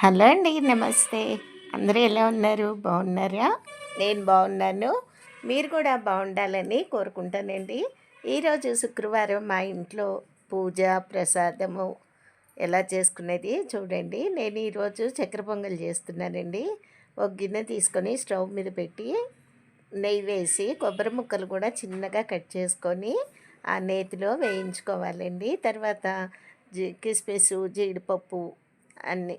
Hello అండి నమస్తే. అందరూ ఎలా ఉన్నారు? బాగున్నారా? నేను బాగున్నాను. మీరు కూడా బాగుండాలని కోరుకుంటానండి. ఈరోజు శుక్రవారం మా ఇంట్లో పూజ ప్రసాదము ఎలా చేసుకునేది చూడండి. నేను ఈరోజు చక్కెర పొంగల్ చేస్తున్నానండి. ఒక గిన్నె తీసుకొని స్టవ్ మీద పెట్టి నెయ్యి వేసి కొబ్బరి ముక్కలు కూడా చిన్నగా కట్ చేసుకొని ఆ నేతిలో వేయించుకోవాలండి. తర్వాత జీ కిస్మిస్ జీడిపప్పు అన్ని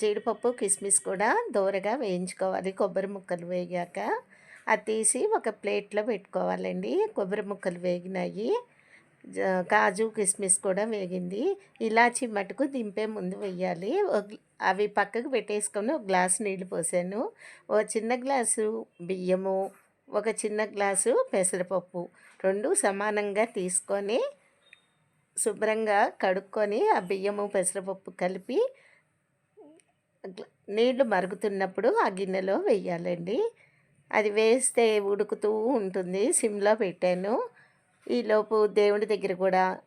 జీడిపప్పు కిస్మిస్ కూడా దోరగా వేయించుకోవాలి. కొబ్బరి ముక్కలు వేగాక అది తీసి ఒక ప్లేట్లో పెట్టుకోవాలండి. కొబ్బరి ముక్కలు వేగినాయి. కాజు కిస్మిస్ కూడా వేగింది. ఇలాచి మటుకు దింపే ముందు వేయాలి. అవి పక్కకు పెట్టేసుకొని ఒక గ్లాసు నీళ్ళు పోసాను. ఒక చిన్న గ్లాసు బియ్యము ఒక చిన్న గ్లాసు పెసరపప్పు రెండు సమానంగా తీసుకొని శుభ్రంగా కడుక్కొని ఆ బియ్యము పెసరపప్పు కలిపి నీళ్ళు మరుగుతున్నప్పుడు ఆ గిన్నెలో వేయాలండి అది వేస్తే ఉడుకుతూ ఉంటుంది. సిమ్లో పెట్టాను. ఈలోపు దేవుడి దగ్గర కూడా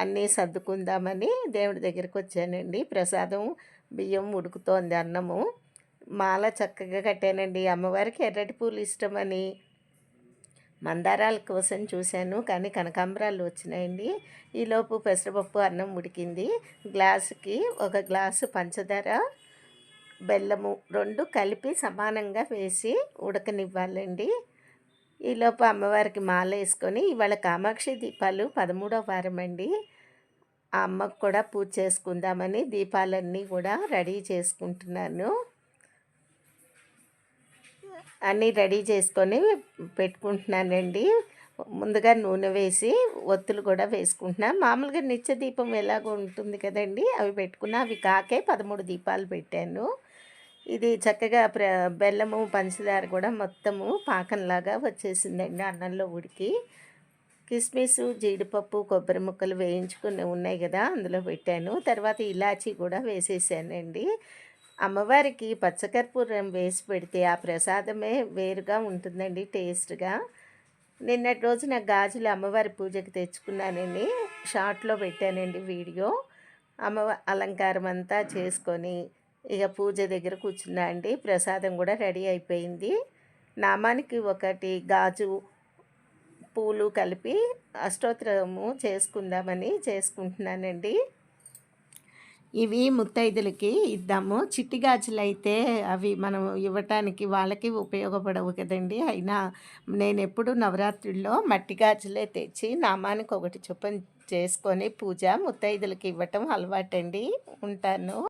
అన్నీ సర్దుకుందామని దేవుడి దగ్గరికి వచ్చానండి. ప్రసాదం బియ్యం ఉడుకుతోంది అన్నము. మాల చక్కగా కట్టానండి. అమ్మవారికి ఎర్రటి పూలు ఇష్టమని మందారాల కోసం చూశాను. కానీ కనకాంబరాలు వచ్చినాయండి. ఈలోపు పెసరపప్పు అన్నం ఉడికింది. గ్లాసుకి ఒక గ్లాసు పంచదార బెల్లము రెండు కలిపి సమానంగా వేసి ఉడకనివ్వాలండి. ఈలోపు అమ్మవారికి మాల వేసుకొని ఇవాళ కామాక్షి దీపాలు పదమూడవ వారం అండి ఆ అమ్మకు కూడా పూజ చేసుకుందామని దీపాలన్నీ కూడా రెడీ చేసుకుంటున్నాను. అన్నీ రెడీ చేసుకొని పెట్టుకుంటున్నానండి. ముందుగా నూనె వేసి ఒత్తులు కూడా వేసుకుంటున్నా. మామూలుగా నిత్య దీపం ఎలాగో ఉంటుంది కదండి అవి పెట్టుకున్నా అవి కాకే పదమూడు దీపాలు పెట్టాను. ఇది చక్కగా ప్ర బెల్లము పంచదార కూడా మొత్తము పాకంలాగా వచ్చేసిందండి అన్నంలో ఉడికి. కిస్మిస్ జీడిపప్పు కొబ్బరి ముక్కలు వేయించుకుని ఉన్నాయి కదా అందులో పెట్టాను. తర్వాత ఇలాచీ కూడా వేసేసానండి. అమ్మవారికి పచ్చకర్పూరం వేసి పెడితే ఆ ప్రసాదమే వేరుగా ఉంటుందండి టేస్ట్గా. నిన్నటి రోజు నా గాజులు అమ్మవారి పూజకి తెచ్చుకున్నానండి షార్ట్లో పెట్టానండి వీడియో. అమ్మ అలంకారం అంతా చేసుకొని ఇక పూజ దగ్గర కూర్చున్నా అండి. ప్రసాదం కూడా రెడీ అయిపోయింది. నామానికి ఒకటి గాజు పూలు కలిపి అష్టోత్తరము చేసుకుందామని చేసుకుంటున్నానండి. ఇవి ముత్తైదులకి ఇద్దాము. చిట్టి గాజులు అయితే అవి మనం ఇవ్వటానికి వాళ్ళకి ఉపయోగపడవు కదండి. అయినా నేను ఎప్పుడు నవరాత్రుల్లో మట్టి గాజులే తెచ్చి నామానికి ఒకటి చొప్పున చేసుకొని పూజ ముత్తైదులకి ఇవ్వటం అలవాటండి. ఉంటాను.